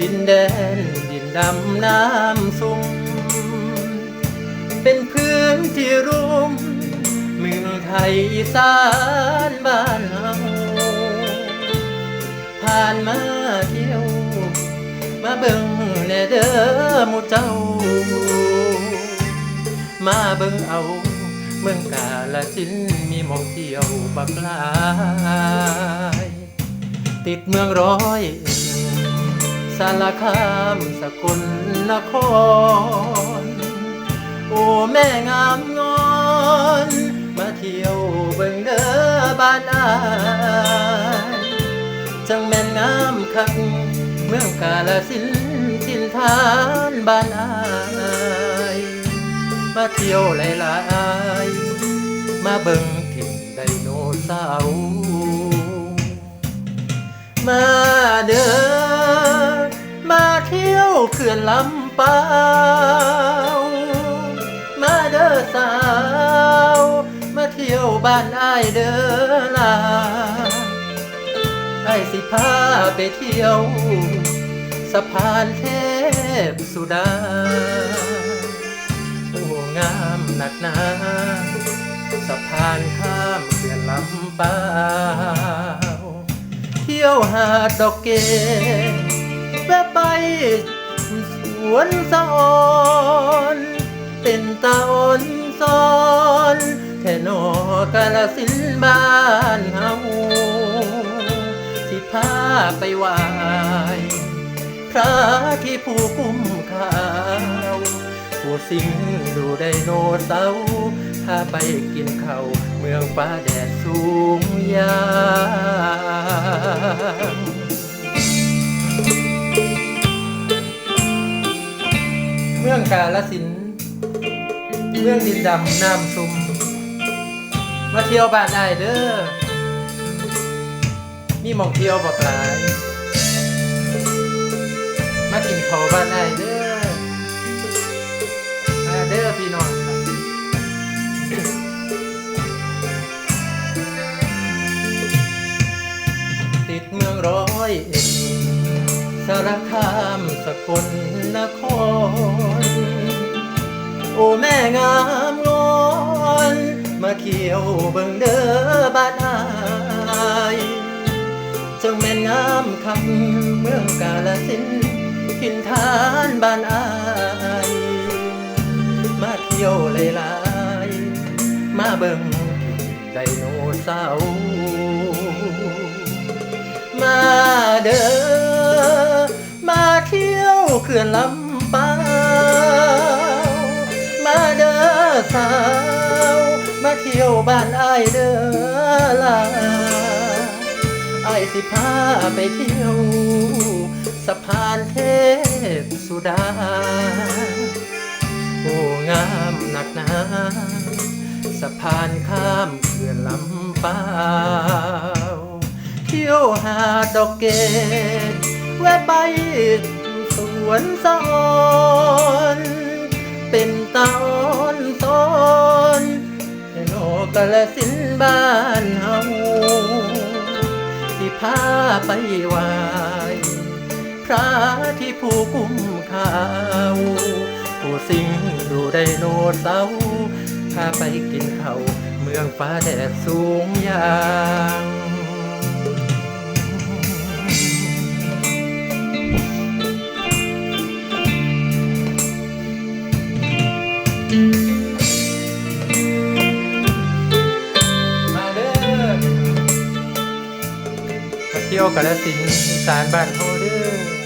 ดินแดนดินดำน้ำซุ่มเป็นพื้นที่รุ่มเมืองไทยอีสานบ้านเฮาผ่านมาเที่ยว มาเบิ่งแน่เด้อหมู่เจ้า มาเบิ่งเอา เมืองกาลสินมีหมองเที่ยวบักลาย ติดเมืองร้อยเอ็ด สารคามสกลนคร โอ้แม่งามงอน มาเที่ยวเบิ่งเด้อบ้านอายจังแม่นงามคักเมืองกาลสินธุ์ทินทานบ้านอายมาเที่ยวหลายๆมาเบิ่งถิ่นไดโนเสาร์มาเด้อ เที่ยวเขื่อนลำเปาวมาเด้อสาว มาเที่ยวบ้านอ้ายเด้อลาไอ้สิพาไปเที่ยวสะพานเทพสุดา โอ้งามหนักหนาสะพานข้ามเขื่อนลำเปาวเที่ยวหาดดอกเก วนสะออน เป็นตาอ่อนซอนแท่นอกาลสินบ้านเฮาสิพาไปไหวพระที่ผู้คุ้มขาวผู้สิงดูไดโนเสาร์ถ้าไปกินข้าวเมืองฟ้าแดดสูงยาม กาลสิน เมืองดินดำน้ำซุม มาเที่ยวบ้านได้เด้อ มีมองเที่ยวบอกหลาย มากินข้าวบ้านได้เด้อมาเด้อพี่น้องครับติดเมืองร้อยเอ็ดสารคามสกลนคร โอ้แม่งามงอนมาเที่ยวเบิ่งเด้อบ้านอายจังแม่นงามคำเมืองกาลสินธุ์ทินทานบ้านอายมาเที่ยวหลายๆมาเบิ่งไดโนเสาร์มาเด้อมาเที่ยวเขื่อนลำ บ้านไอเด้อลาอ้ายสิพาไปเที่ยวสะพานเทพสุดา โอ้งามหนักหนาสะพานข้ามเขื่อนลำเปาวเที่ยวหาดดอกเกดแวะไปสวนสะออนเป็นตา ลสินบ้านเฮาที่พาไปไหวพระที่ผู้กุมขาวผู้สิงดูไดโนเสาร์พาไปกินเขาเมืองฟ้าแดดสูงยาง เที่ยวกระสินสานบ้านเฮาเด้อ